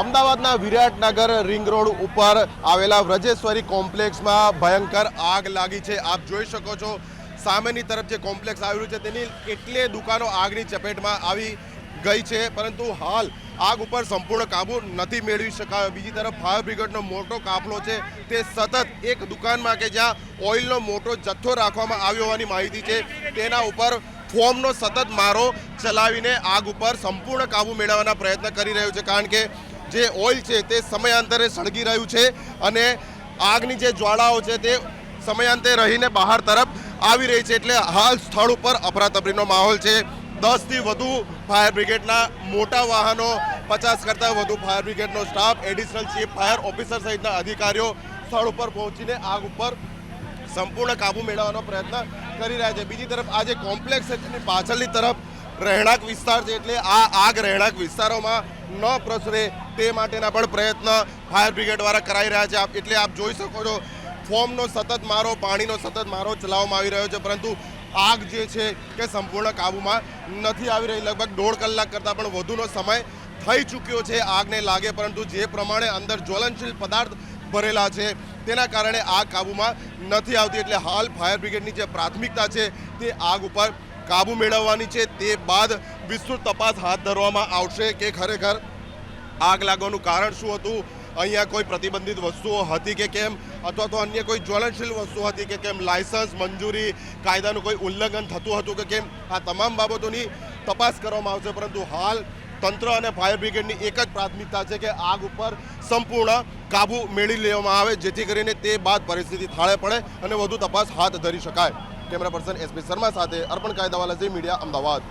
અમદાવાદના Biratnagar ring road ઉપર આવેલા વ્રજેશ્વરી કોમ્પ્લેક્સમાં ભયંકર આગ લાગી છે. આપ જોઈ શકો છો, સામેની તરફ જે કોમ્પ્લેક્સ આવેલું છે તેની એટલે દુકાનો આગની ચપેટમાં આવી ગઈ છે, પરંતુ હાલ આગ ઉપર સંપૂર્ણ કાબુ નથી મેળવી શકાયો. બીજી તરફ ફાયર બ્રિગેડનો મોટો કાફલો છે. તે સતત એક દુકાનમાં કે જ્યાં ઓઇલનો મોટો જથ્થો રાખવામાં આવ્યો હોવાની માહિતી છે. તેના ઉપર ફોર્મનો સતત મારો ચલાવીને આગ ઉપર સંપૂર્ણ કાબુ મેળવવાના પ્રયત્ન કરી રહ્યો છે, કારણ કે જે ઓઇલ છે તે સમયાંતરે સળગી રહ્યું છે અને આગની જે જ્વાળાઓ છે તે સમયાંતે રહીને બહાર તરફ આવી રહી છે એટલે હાલ સ્થળ ઉપર અફરાતફરીનો માહોલ છે. દસથી વધુ ફાયર બ્રિગેડના મોટા વાહનો, પચાસ કરતાં વધુ fire બ્રિગેડનો staff, additional chief, fire officer સહિતના અધિકારીઓ સ્થળ ઉપર પહોંચીને આગ ઉપર સંપૂર્ણ કાબુ મેળવવાનો પ્રયત્ન કરી રહ્યા છે. બીજી તરફ આ જે કોમ્પ્લેક્સ છે તેની પાછળની તરફ રહેણાંક વિસ્તાર છે એટલે આ આગ રહેણાંક વિસ્તારોમાં ન પ્રસરે તે માટેના પણ પ્રયત્ન ફાયર બ્રિગેડ દ્વારા કરાઈ રહ્યા છે. એટલે આપ જોઈ શકો છો, ફોર્મનો સતત મારો, પાણીનો સતત મારો ચલાવવામાં આવી રહ્યો છે, પરંતુ આગ જે છે કે સંપૂર્ણ કાબૂમાં નથી આવી રહી. લગભગ દોઢ કલાક કરતાં પણ વધુનો સમય થઈ ચૂક્યો છે આગને લાગે, પરંતુ જે પ્રમાણે અંદર જ્વલનશીલ પદાર્થ ભરેલા છે, તેના કારણે આગ કાબૂમાં નથી આવતી. એટલે હાલ ફાયર બ્રિગેડની જે પ્રાથમિકતા છે તે આગ ઉપર કાબુ મેળવવાની છે તે બાદ વિસ્તૃત તપાસ હાથ ધરવામાં આવશે કે ખરેખર આગ લાગવાનું કારણ શું હતું? અહીંયા કોઈ પ્રતિબંધિત વસ્તુઓ હતી કે કેમ? અથવા તો અન્ય કોઈ જ્વલનશીલ વસ્તુ હતી કે કેમ? લાયસન્સ, મંજૂરી, કાયદાનું કોઈ ઉલ્લંઘન થતું હતું કે કેમ? આ તમામ બાબતોની તપાસ કરવામાં આવશે. પરંતુ હાલ તંત્ર અને ફાયર બ્રિગેડની એક જ પ્રાથમિકતા છે કે આગ ઉપર સંપૂર્ણ કાબુ મેળવી લેવામાં આવે, જેથી કરીને તે બાદ પરિસ્થિતિ થાળે પડે અને વધુ તપાસ હાથ ધરી શકાય. કેમેરા પર્સન એસપી શર્મા સાથે અર્પણ કાયદાવાલા ઝી મીડિયા અમદાવાદ.